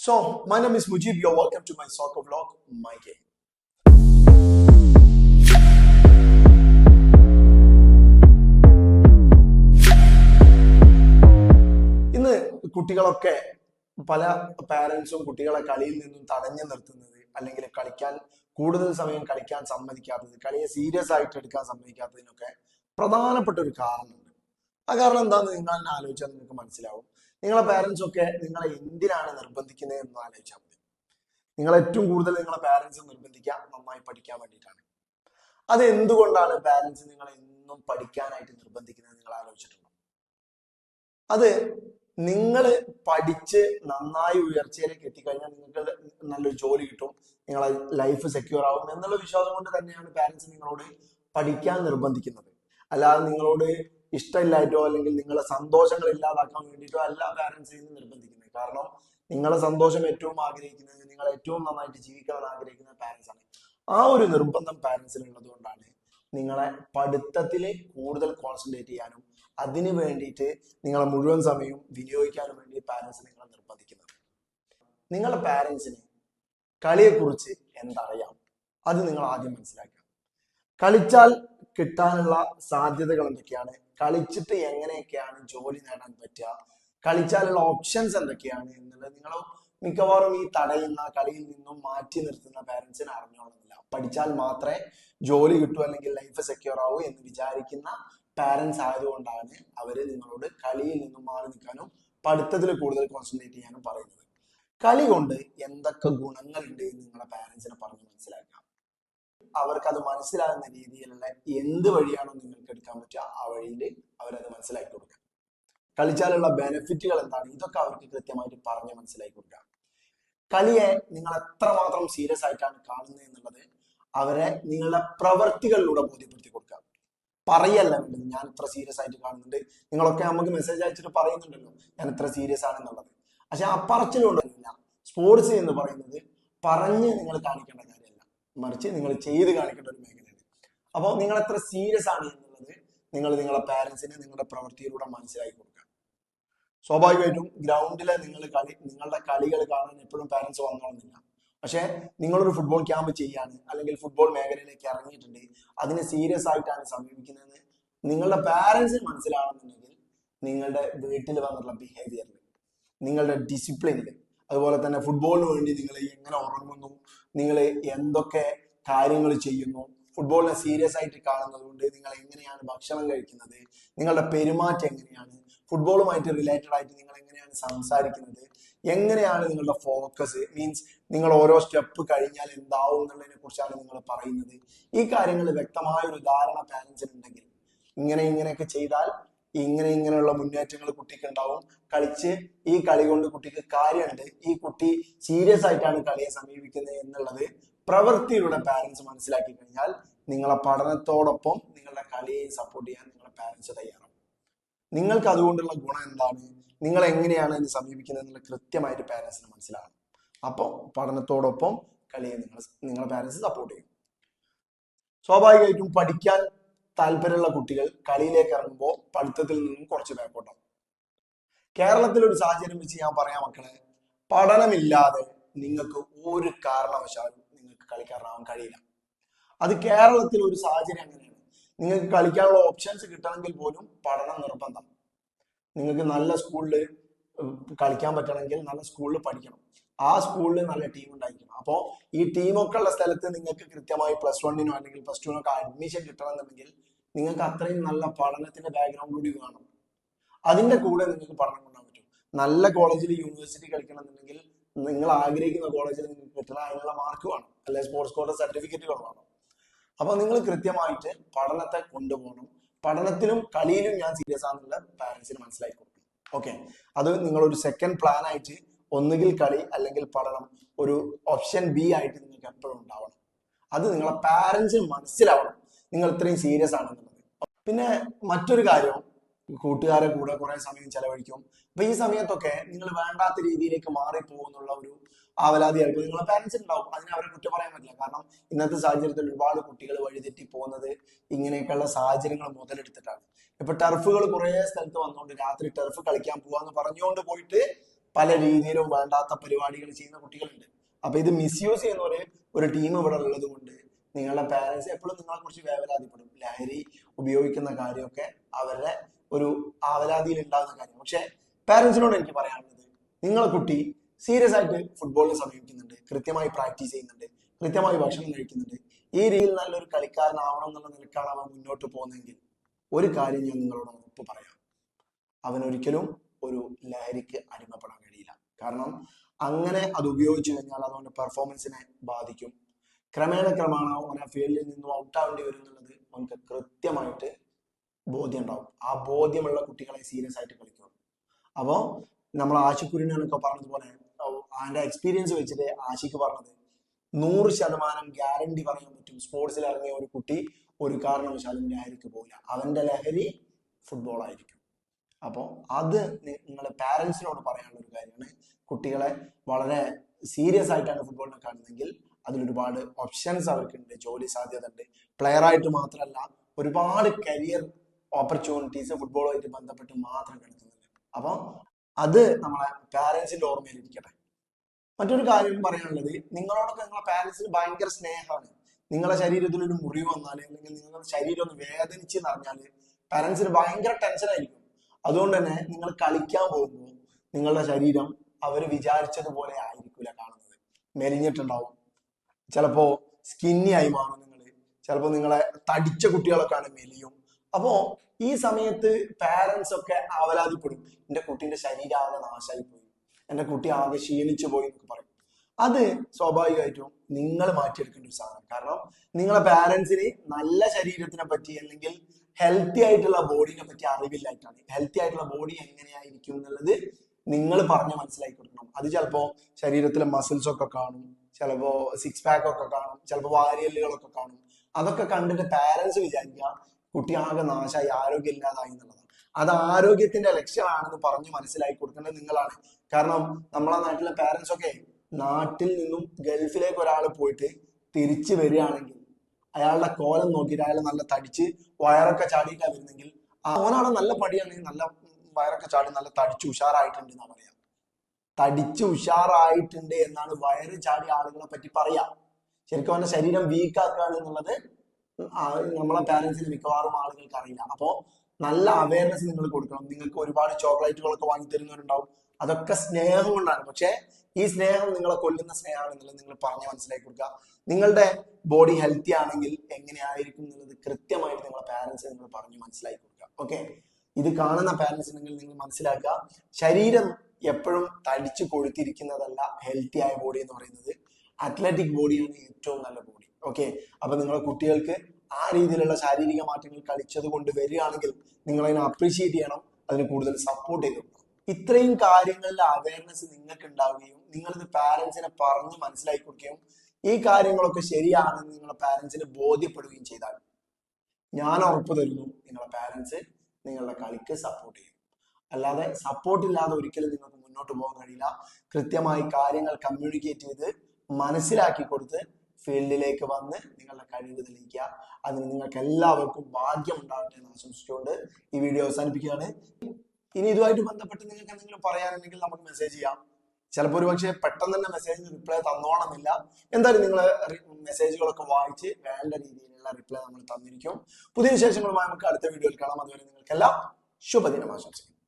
So, my name is Mujib. You're welcome to my soccer vlog, My Game. ഇന്ന് കുട്ടികളൊക്കെ പല പാരൻസും കുട്ടികളെ കളിയിൽ നിന്നും തടഞ്ഞു നിർത്തുന്നത് അല്ലെങ്കിൽ കളിക്കാൻ കൂടുതൽ സമയം കളിക്കാൻ സമ്മതിക്കാത്തത് കളിയെ സീരിയസ് ആയിട്ട് എടുക്കാൻ സമ്മതിക്കാത്തതിനൊക്കെ പ്രധാനപ്പെട്ട ഒരു കാരണമുണ്ട് ആ കാരണം എന്താണെന്ന് നിങ്ങൾ ആലോചിച്ചാൽ നിങ്ങൾക്ക് മനസ്സിലാവും നിങ്ങളെ പാരൻസ് ഒക്കെ നിങ്ങളെ എന്തിനാണ് നിർബന്ധിക്കുന്നത് എന്ന് ആലോചിച്ചാൽ മതി. നിങ്ങൾ ഏറ്റവും കൂടുതൽ നിങ്ങളെ പാരൻസ് നിർബന്ധിക്കുക നന്നായി പഠിക്കാൻ വേണ്ടിയിട്ടാണ്. അത് എന്തുകൊണ്ടാണ് പാരൻസ് നിങ്ങളെ എന്നും പഠിക്കാനായിട്ട് നിർബന്ധിക്കുന്നത് നിങ്ങൾ ആലോചിച്ചിട്ടുണ്ടോ? അത് നിങ്ങൾ പഠിച്ച് നന്നായി ഉയർച്ചയിലേക്ക് എത്തിക്കഴിഞ്ഞാൽ നിങ്ങൾക്ക് നല്ലൊരു ജോലി കിട്ടും നിങ്ങളെ ലൈഫ് സെക്യൂർ ആവും എന്നുള്ള വിശ്വാസം കൊണ്ട് തന്നെയാണ് പാരൻസ് നിങ്ങളോട് പഠിക്കാൻ നിർബന്ധിക്കുന്നത്. അല്ലാതെ നിങ്ങളോട് ഇഷ്ടമില്ലായിട്ടോ അല്ലെങ്കിൽ നിങ്ങളെ സന്തോഷങ്ങൾ ഇല്ലാതാക്കാൻ വേണ്ടിയിട്ടോ അല്ല പാരൻസിൽ നിന്ന് നിർബന്ധിക്കുന്നത്. കാരണം നിങ്ങളെ സന്തോഷം ഏറ്റവും ആഗ്രഹിക്കുന്നത് നിങ്ങൾ ഏറ്റവും നന്നായിട്ട് ജീവിക്കാൻ ആഗ്രഹിക്കുന്ന പാരൻസ് ആണ്. ആ ഒരു നിർബന്ധം പാരൻസിൽ ഉള്ളത് കൊണ്ടാണ് നിങ്ങളെ പഠിത്തത്തിൽ കൂടുതൽ കോൺസെൻട്രേറ്റ് ചെയ്യാനും അതിന് വേണ്ടിയിട്ട് നിങ്ങളെ മുഴുവൻ സമയവും വിനിയോഗിക്കാനും വേണ്ടി പാരൻസ് നിങ്ങളെ നിർബന്ധിക്കുന്നത്. നിങ്ങളുടെ പാരൻസിന് കളിയെക്കുറിച്ച് എന്തറിയാം? അത് നിങ്ങൾ ആദ്യം മനസ്സിലാക്കുക. കളിച്ചാൽ കിട്ടാനുള്ള സാധ്യതകൾ എന്തൊക്കെയാണ്? കളിച്ചിട്ട് എങ്ങനെയൊക്കെയാണ് ജോലി നേടാൻ പറ്റുക? കളിച്ചാലുള്ള ഓപ്ഷൻസ് എന്തൊക്കെയാണ് എന്നുള്ളത് നിങ്ങൾ മിക്കവാറും ഈ തടയുന്ന കളിയിൽ നിന്നും മാറ്റി നിർത്തുന്ന പാരൻസിന് അറിഞ്ഞോളുന്നില്ല. പഠിച്ചാൽ മാത്രമേ ജോലി കിട്ടൂ അല്ലെങ്കിൽ ലൈഫ് സെക്യൂർ ആവൂ എന്ന് വിചാരിക്കുന്ന പാരൻസ് ആയതുകൊണ്ടാണ് അവർ നിങ്ങളോട് കളിയിൽ നിന്നും മാറി നിൽക്കാനും പഠിത്തത്തിൽ കൂടുതൽ കോൺസെൻട്രേറ്റ് ചെയ്യാനും പറയുന്നത്. കളി കൊണ്ട് എന്തൊക്കെ ഗുണങ്ങളുണ്ട് എന്ന് നിങ്ങളെ പാരൻസിനെ പറഞ്ഞ് മനസ്സിലാക്കാം. അവർക്ക് അത് മനസ്സിലാകുന്ന രീതിയിലുള്ള എന്ത് വഴിയാണോ നിങ്ങൾക്ക് എടുക്കാൻ പറ്റുക ആ വഴിയിൽ അവരത് മനസ്സിലാക്കി കൊടുക്കുക. കളിച്ചാലുള്ള ബെനിഫിറ്റുകൾ എന്താണ്? ഇതൊക്കെ അവർക്ക് കൃത്യമായിട്ട് പറഞ്ഞ് മനസ്സിലാക്കി കൊടുക്കുക. കളിയെ നിങ്ങൾ എത്രമാത്രം സീരിയസ് ആയിട്ടാണ് കാണുന്നത് എന്നുള്ളത് അവരെ നിങ്ങളുടെ പ്രവൃത്തികളിലൂടെ ബോധ്യപ്പെടുത്തി കൊടുക്കുക. പറയല്ല വേണ്ടത് ഞാൻ ഇത്ര സീരിയസ് ആയിട്ട് കാണുന്നുണ്ട്. നിങ്ങളൊക്കെ നമുക്ക് മെസ്സേജ് അയച്ചിട്ട് പറയുന്നുണ്ടല്ലോ ഞാൻ ഇത്ര സീരിയസ് ആണെന്നുള്ളത്. പക്ഷെ ആ പറച്ചിലുണ്ടല്ല. സ്പോർട്സ് എന്ന് പറയുന്നത് പറഞ്ഞ് നിങ്ങൾ കാണിക്കേണ്ട കാര്യമല്ല മറിച്ച് നിങ്ങൾ ചെയ്ത് കാണിക്കേണ്ട ഒരു മേഖലയാണ് അപ്പോൾ നിങ്ങൾ എത്ര സീരിയസ് ആണ് എന്നുള്ളത് നിങ്ങൾ നിങ്ങളെ പാരൻസിനെ നിങ്ങളുടെ പ്രവൃത്തിയിലൂടെ മനസ്സിലാക്കി കൊടുക്കുക. സ്വാഭാവികമായിട്ടും ഗ്രൗണ്ടിലെ നിങ്ങൾ കളി നിങ്ങളുടെ കളികൾ കാണാൻ എപ്പോഴും പാരൻസ് വന്നോളുന്നില്ല. പക്ഷേ നിങ്ങളൊരു ഫുട്ബോൾ ക്യാമ്പ് ചെയ്യാണ് അല്ലെങ്കിൽ ഫുട്ബോൾ മേഖലയിലേക്ക് ഇറങ്ങിയിട്ടുണ്ട് അതിനെ സീരിയസ് ആയിട്ടാണ് സമീപിക്കുന്നത് നിങ്ങളുടെ പാരൻസിന് മനസ്സിലാവണമെന്നുണ്ടെങ്കിൽ നിങ്ങളുടെ വീട്ടിൽ വന്നിട്ടുള്ള ബിഹേവിയറിൽ നിങ്ങളുടെ ഡിസിപ്ലിനിൽ അതുപോലെ തന്നെ ഫുട്ബോളിന് വേണ്ടി നിങ്ങൾ എങ്ങനെ ഉറങ്ങുന്നു നിങ്ങൾ എന്തൊക്കെ കാര്യങ്ങൾ ചെയ്യുന്നു? ഫുട്ബോളിനെ സീരിയസ് ആയിട്ട് കാണുന്നത് കൊണ്ട് നിങ്ങൾ എങ്ങനെയാണ് ഭക്ഷണം കഴിക്കുന്നത്? നിങ്ങളുടെ പെരുമാറ്റം എങ്ങനെയാണ്? ഫുട്ബോളുമായിട്ട് റിലേറ്റഡ് ആയിട്ട് നിങ്ങൾ എങ്ങനെയാണ് സംസാരിക്കുന്നത്? എങ്ങനെയാണ് നിങ്ങളുടെ ഫോക്കസ് മീൻസ് നിങ്ങൾ ഓരോ സ്റ്റെപ്പ് കഴിഞ്ഞാൽ എന്താവും എന്നുള്ളതിനെ കുറിച്ചാണ് നിങ്ങൾ പറയുന്നത്. ഈ കാര്യങ്ങൾ വ്യക്തമായ ഒരു ധാരണ പാരൻസിന് ഉണ്ടെങ്കിൽ ഇങ്ങനെ ഇങ്ങനെയൊക്കെ ചെയ്താൽ ഇങ്ങനെ ഇങ്ങനെയുള്ള മുന്നേറ്റങ്ങൾ കുട്ടിക്ക് ഉണ്ടാവും. കളിച്ച് ഈ കളി കൊണ്ട് കുട്ടിക്ക് കാര്യമുണ്ട്. ഈ കുട്ടി സീരിയസ് ആയിട്ടാണ് കളിയെ സമീപിക്കുന്നത് എന്നുള്ളത് പ്രവൃത്തിയിലൂടെ പാരൻസ് മനസ്സിലാക്കി കഴിഞ്ഞാൽ നിങ്ങളെ പഠനത്തോടൊപ്പം നിങ്ങളുടെ കളിയെ സപ്പോർട്ട് ചെയ്യാൻ നിങ്ങളുടെ പാരന്റ്സ് തയ്യാറാണ് നിങ്ങൾക്ക് അതുകൊണ്ടുള്ള ഗുണം എന്താണ്? നിങ്ങൾ എങ്ങനെയാണ് ഇതിനെ സമീപിക്കുന്നത് എന്നുള്ള കൃത്യമായിട്ട് പാരൻസിന് മനസ്സിലാകണം. അപ്പോൾ പഠനത്തോടൊപ്പം കളിയെ നിങ്ങൾ നിങ്ങളുടെ പാരന്റ്സ് സപ്പോർട്ട് ചെയ്യും. സ്വാഭാവികമായിട്ടും പഠിക്കാൻ താല്പര്യമുള്ള കുട്ടികൾ കളിയിലേക്ക് ഇറങ്ങുമ്പോൾ പഠിത്തത്തിൽ നിന്നും കുറച്ച് ബാക്കോട്ടാവും കേരളത്തിലെ ഒരു സാഹചര്യം വെച്ച് ഞാൻ പറയാം മക്കളെ പഠനമില്ലാതെ നിങ്ങൾക്ക് ഒരു കാരണവശാലും നിങ്ങൾക്ക് കളിക്കാരനാവാൻ കഴിയില്ല. അത് കേരളത്തിൽ ഒരു സാഹചര്യം അങ്ങനെയാണ്. നിങ്ങൾക്ക് കളിക്കാനുള്ള ഓപ്ഷൻസ് കിട്ടണമെങ്കിൽ പോലും പഠനം നിർബന്ധം. നിങ്ങൾക്ക് നല്ല സ്കൂളിൽ കളിക്കാൻ പറ്റണമെങ്കിൽ നല്ല സ്കൂളിൽ പഠിക്കണം. ആ സ്കൂളിൽ നല്ല ടീം ഉണ്ടായിരിക്കണം. അപ്പോൾ ഈ ടീമൊക്കെ ഉള്ള സ്ഥലത്ത് നിങ്ങൾക്ക് കൃത്യമായി പ്ലസ് വണ്ണിനോ അല്ലെങ്കിൽ പ്ലസ് ടുവിനോ ഒക്കെ അഡ്മിഷൻ കിട്ടണമെന്നുണ്ടെങ്കിൽ നിങ്ങൾക്ക് അത്രയും നല്ല പഠനത്തിന്റെ ബാക്ക്ഗ്രൗണ്ട് കൂടി വേണം. അതിന്റെ കൂടെ നിങ്ങൾക്ക് പഠനം കൊണ്ടാൻ പറ്റും. നല്ല കോളേജിൽ യൂണിവേഴ്സിറ്റി കളിക്കണമെന്നുണ്ടെങ്കിൽ നിങ്ങൾ ആഗ്രഹിക്കുന്ന കോളേജിൽ നിങ്ങൾക്ക് കിട്ടണം അതിനുള്ള മാർക്ക് വേണം. അല്ലെങ്കിൽ സ്പോർട്സ് കോട്ട സർട്ടിഫിക്കറ്റുകൾ വേണം. അപ്പൊ നിങ്ങൾ കൃത്യമായിട്ട് പഠനത്തെ കൊണ്ടുപോകണം. പഠനത്തിലും കളിയിലും ഞാൻ സീരിയസ് ആണെന്നുള്ള പാരന്റ്സിന് മനസ്സിലാക്കി കൊടുക്കും ഓക്കെ അത് നിങ്ങളൊരു സെക്കൻഡ് പ്ലാൻ ആയിട്ട് ഒന്നുകിൽ കളി അല്ലെങ്കിൽ പഠനം ഒരു ഓപ്ഷൻ ബി ആയിട്ട് നിങ്ങൾക്ക് എപ്പോഴും ഉണ്ടാവണം. അത് നിങ്ങളെ പാരന്റ്സിന് മനസ്സിലാവണം. നിങ്ങൾ ഇത്രയും സീരിയസ് ആണെന്നുള്ളത്. പിന്നെ മറ്റൊരു കാര്യം കൂട്ടുകാരെ കൂടെ കുറെ സമയം ചെലവഴിക്കും. അപ്പൊ ഈ സമയത്തൊക്കെ നിങ്ങൾ വേണ്ടാത്ത രീതിയിലേക്ക് മാറിപ്പോകുന്നുള്ള ഒരു ആവലാതിയായിട്ട് നിങ്ങളെ പാരന്റ്സ് ഉണ്ടാവും അതിനെ അവരെ കുറ്റം പറയാൻ പറ്റില്ല. കാരണം ഇന്നത്തെ സാഹചര്യത്തിൽ ഒരുപാട് കുട്ടികൾ വഴിതെറ്റി പോകുന്നത് ഇങ്ങനെയൊക്കെയുള്ള സാഹചര്യങ്ങൾ മുതലെടുത്തിട്ടാണ്. ഇപ്പൊ ടർഫുകൾ കുറെ സ്ഥലത്ത് വന്നുകൊണ്ട് രാത്രി ടർഫ് കളിക്കാൻ പോവാന്ന് പറഞ്ഞുകൊണ്ട് പോയിട്ട് പല രീതിയിലും വേണ്ടാത്ത പരിപാടികൾ ചെയ്യുന്ന കുട്ടികളുണ്ട്. അപ്പൊ ഇത് മിസ്യൂസ് ചെയ്യുന്നവരെ ഒരു ടീം ഇവിടെ ഉള്ളത് കൊണ്ട് നിങ്ങളുടെ പാരൻസ് എപ്പോഴും നിങ്ങളെ കുറിച്ച് വേവലാതിപ്പെടും. ലഹരി ഉപയോഗിക്കുന്ന കാര്യമൊക്കെ അവരുടെ ഒരു ആവലാതിയിൽ ഉണ്ടാകുന്ന കാര്യം. പക്ഷെ പാരൻസിനോട് എനിക്ക് പറയാനുള്ളത് നിങ്ങളെ കുട്ടി സീരിയസ് ആയിട്ട് ഫുട്ബോളിനെ സമീപിക്കുന്നുണ്ട് കൃത്യമായി പ്രാക്ടീസ് ചെയ്യുന്നുണ്ട് കൃത്യമായി ഭക്ഷണം കഴിക്കുന്നുണ്ട്. ഈ രീതിയിൽ നല്ലൊരു കളിക്കാരനാവണം എന്നുള്ള നിലക്കാണ് അവൻ മുന്നോട്ട് പോകുന്നതെങ്കിൽ ഒരു കാര്യം ഞാൻ നിങ്ങളോട് ഉറപ്പ് പറയാം. അവനൊരിക്കലും ഒരു ലഹരിക്ക് അടിമപ്പെടാൻ കഴിയില്ല. കാരണം അങ്ങനെ അത് ഉപയോഗിച്ചു കഴിഞ്ഞാൽ അതുകൊണ്ട് പെർഫോമൻസിനെ ബാധിക്കും. ക്രമേണ ക്രമേണ ഓൻ ആ ഫീൽഡിൽ നിന്നും ഔട്ടാവേണ്ടി വരും എന്നുള്ളത് നമുക്ക് കൃത്യമായിട്ട് ബോധ്യം ഉണ്ടാവും ആ ബോധ്യമുള്ള കുട്ടികളെ സീരിയസ് ആയിട്ട് കളിക്കണം. അപ്പോ നമ്മൾ ആശിക്കുരിനൊക്കെ പറഞ്ഞതുപോലെ അതിന്റെ എക്സ്പീരിയൻസ് വെച്ചിട്ട് ആശിക്ക് പറഞ്ഞത് നൂറ് ശതമാനം ഗ്യാരണ്ടി പറയാൻ പറ്റും. സ്പോർട്സിൽ ഇറങ്ങിയ ഒരു കുട്ടി ഒരു കാരണവശാലും ലഹരിക്ക് പോകില്ല അവന്റെ ലഹരി ഫുട്ബോൾ ആയിരിക്കും. അപ്പോൾ അത് നിങ്ങൾ പാരൻസിനോട് പറയാനുള്ള ഒരു കാര്യമാണ് കുട്ടികളെ വളരെ സീരിയസ് ആയിട്ടാണ് ഫുട്ബോളിനെ കാണുന്നതെങ്കിൽ അതിലൊരുപാട് ഓപ്ഷൻസ് അവർക്കുണ്ട് ജോലി സാധ്യത ഉണ്ട് പ്ലെയർ ആയിട്ട് മാത്രമല്ല ഒരുപാട് കരിയർ ഓപ്പർച്യൂണിറ്റീസ് ഫുട്ബോളുമായിട്ട് ബന്ധപ്പെട്ട് മാത്രം കിടക്കുന്നുണ്ട്. അപ്പോൾ അത് നമ്മളെ പാരൻസിന്റെ ഓർമ്മയിലിരിക്കട്ടെ. മറ്റൊരു കാര്യം പറയാനുള്ളത് നിങ്ങളോടൊക്കെ നിങ്ങളെ പാരൻസിന് ഭയങ്കര സ്നേഹമാണ്. നിങ്ങളെ ശരീരത്തിൽ ഒരു മുറിവ് വന്നാൽ അല്ലെങ്കിൽ നിങ്ങളുടെ ശരീരം ഒന്ന് വേദനിച്ച് പറഞ്ഞാൽ പാരൻസിന് ഭയങ്കര ടെൻഷൻ ആയിരിക്കും. അതുകൊണ്ട് തന്നെ നിങ്ങൾ കളിക്കാൻ പോകുമ്പോൾ നിങ്ങളുടെ ശരീരം അവർ വിചാരിച്ചതുപോലെ ആയിരിക്കില്ല കാണുന്നത്. മെലിഞ്ഞിട്ടുണ്ടാവും. ചിലപ്പോ സ്കിന്നി ആയി മാറും നിങ്ങൾ ചിലപ്പോൾ നിങ്ങളെ തടിച്ച കുട്ടികളൊക്കെ ആണ് മെലിയും. അപ്പോ ഈ സമയത്ത് പാരന്റ്സ് ഒക്കെ അവലാതിപ്പെടും എന്റെ കുട്ടിന്റെ ശരീരം ആകെ നാശമായി പോയി എന്റെ കുട്ടി ആകെ ക്ഷീണിച്ചു പോയി എന്നൊക്കെ പറയും. അത് സ്വാഭാവികമായിട്ടും നിങ്ങൾ മാറ്റിയെടുക്കേണ്ട ഒരു സാധനം. കാരണം നിങ്ങളെ പാരൻസിന് നല്ല ശരീരത്തിനെ പറ്റി അല്ലെങ്കിൽ ഹെൽത്തി ആയിട്ടുള്ള ബോഡിനെ പറ്റി അറിവില്ലായിട്ടാണ്. ഹെൽത്തി ആയിട്ടുള്ള ബോഡി എങ്ങനെയായിരിക്കും എന്നുള്ളത് നിങ്ങൾ പറഞ്ഞ് മനസ്സിലാക്കി കൊടുക്കണം. അത് ചിലപ്പോ ശരീരത്തിലെ മസിൽസ് ഒക്കെ കാണും. ചിലപ്പോ സിക്സ് പാക്ക് ഒക്കെ കാണും ചിലപ്പോ വാരിയല്ലുകളൊക്കെ കാണും. അതൊക്കെ കണ്ടിട്ട് പാരന്റ്സ് വിചാരിക്കുക കുട്ടി ആകെ നാശമായി ആരോഗ്യമില്ലാതായി എന്നുള്ളതാണ്. അത് ആരോഗ്യത്തിന്റെ ലക്ഷ്യമാണെന്ന് പറഞ്ഞ് മനസ്സിലാക്കി കൊടുക്കേണ്ടത് നിങ്ങളാണ്. കാരണം നമ്മളെ നാട്ടിലെ പാരന്റ്സ് ഒക്കെ നാട്ടിൽ നിന്നും ഗൾഫിലേക്ക് ഒരാൾ പോയിട്ട് തിരിച്ചു വരികയാണെങ്കിൽ അയാളുടെ കോലം നോക്കിയിട്ട് അയാൾ നല്ല തടിച്ച് വയറൊക്കെ ചാടിയിട്ടാണ് വരുന്നെങ്കിൽ അവനാണ് നല്ല പടിയാണെങ്കിൽ നല്ല വയറൊക്കെ ചാടി നല്ല തടിച്ച് ഉഷാറായിട്ടുണ്ട് എന്നാ പറയാ. തടിച്ച് ഉഷാറായിട്ടുണ്ട് എന്നാണ് വയറ് ചാടി ആളുകളെ പറ്റി പറയാ. ശരിക്കും അവന്റെ ശരീരം വീക്ക് ആക്കുകയാണ് എന്നുള്ളത് നമ്മളെ പാരന്റ്സിന് മിക്കവാറും ആളുകൾക്ക് അറിയില്ല. അപ്പോ നല്ല അവയർനെസ് നിങ്ങൾ കൊടുക്കണം. നിങ്ങൾക്ക് ഒരുപാട് ചോക്ലേറ്റുകളൊക്കെ വാങ്ങി തരുന്നവരുണ്ടാവും. അതൊക്കെ സ്നേഹം കൊണ്ടാണ്. പക്ഷേ ഈ സ്നേഹം നിങ്ങളെ കൊല്ലുന്ന സ്നേഹമാണ് എന്നുള്ളത് നിങ്ങൾ പറഞ്ഞ് മനസ്സിലാക്കി കൊടുക്കുക. നിങ്ങളുടെ ബോഡി ഹെൽത്തി ആണെങ്കിൽ എങ്ങനെയായിരിക്കും എന്നുള്ളത് കൃത്യമായിട്ട് നിങ്ങളെ പാരന്റ്സ് നിങ്ങൾ പറഞ്ഞ് മനസ്സിലാക്കി കൊടുക്കുക. ഓക്കെ ഇത് കാണുന്ന പാരന്റ്സ് ഉണ്ടെങ്കിൽ നിങ്ങൾ മനസ്സിലാക്കുക. ശരീരം എപ്പോഴും തടിച്ചു കൊഴുത്തിരിക്കുന്നതല്ല ഹെൽത്തി ആയ ബോഡി എന്ന് പറയുന്നത്. അത്ലറ്റിക് ബോഡിയാണ് ഏറ്റവും നല്ല ബോഡി ഓക്കെ അപ്പൊ നിങ്ങളെ കുട്ടികൾക്ക് ആ രീതിയിലുള്ള ശാരീരിക മാറ്റങ്ങൾ കളിച്ചത് കൊണ്ട് വരികയാണെങ്കിൽ നിങ്ങൾ അതിനെ അപ്രീഷിയേറ്റ് ചെയ്യണം അതിന് കൂടുതൽ സപ്പോർട്ട് ചെയ്തു. ഇത്രയും കാര്യങ്ങളിലെ അവയർനെസ് നിങ്ങൾക്ക് ഉണ്ടാവുകയും നിങ്ങളിത് പാരന്റ്സിനെ പറഞ്ഞ് മനസ്സിലാക്കി കൊടുക്കുകയും ഈ കാര്യങ്ങളൊക്കെ ശരിയാണെന്ന് നിങ്ങളെ പാരന്റ്സിന് ബോധ്യപ്പെടുകയും ചെയ്താൽ ഞാൻ ഉറപ്പ് തരുന്നു നിങ്ങളെ പാരന്റ്സ് നിങ്ങളുടെ കളിക്ക് സപ്പോർട്ട് ചെയ്യും. അല്ലാതെ സപ്പോർട്ട് ഇല്ലാതെ ഒരിക്കലും നിങ്ങൾക്ക് മുന്നോട്ട് പോകാൻ കഴിയില്ല. കൃത്യമായി കാര്യങ്ങൾ കമ്മ്യൂണിക്കേറ്റ് ചെയ്ത് മനസ്സിലാക്കി കൊടുത്ത് ഫീൽഡിലേക്ക് വന്ന് നിങ്ങളുടെ കഴിവ് തെളിയിക്കുക. അതിന് നിങ്ങൾക്ക് എല്ലാവർക്കും ഭാഗ്യം ഉണ്ടാകട്ടെ എന്ന് ആശംസിച്ചുകൊണ്ട് ഈ വീഡിയോ അവസാനിപ്പിക്കുകയാണ്. ഇനി ഇതുമായിട്ട് ബന്ധപ്പെട്ട് നിങ്ങൾക്ക് എന്തെങ്കിലും പറയാനുണ്ടെങ്കിൽ നമുക്ക് മെസ്സേജ് ചെയ്യാം. ചിലപ്പോൾ ഒരു പക്ഷേ പെട്ടെന്ന് തന്നെ മെസ്സേജിന് റിപ്ലൈ തന്നോണമെന്നില്ല. എന്തായാലും നിങ്ങൾ മെസ്സേജുകളൊക്കെ വായിച്ച് വേണ്ട രീതിയിലുള്ള റിപ്ലൈ നമ്മൾ തന്നിരിക്കും. പുതിയ വിശേഷങ്ങളുമായി നമുക്ക് അടുത്ത വീഡിയോയിൽ കാണാം. അതുവരെ നിങ്ങൾക്കെല്ലാം ശുഭദിനം ആശംസിക്കുന്നു.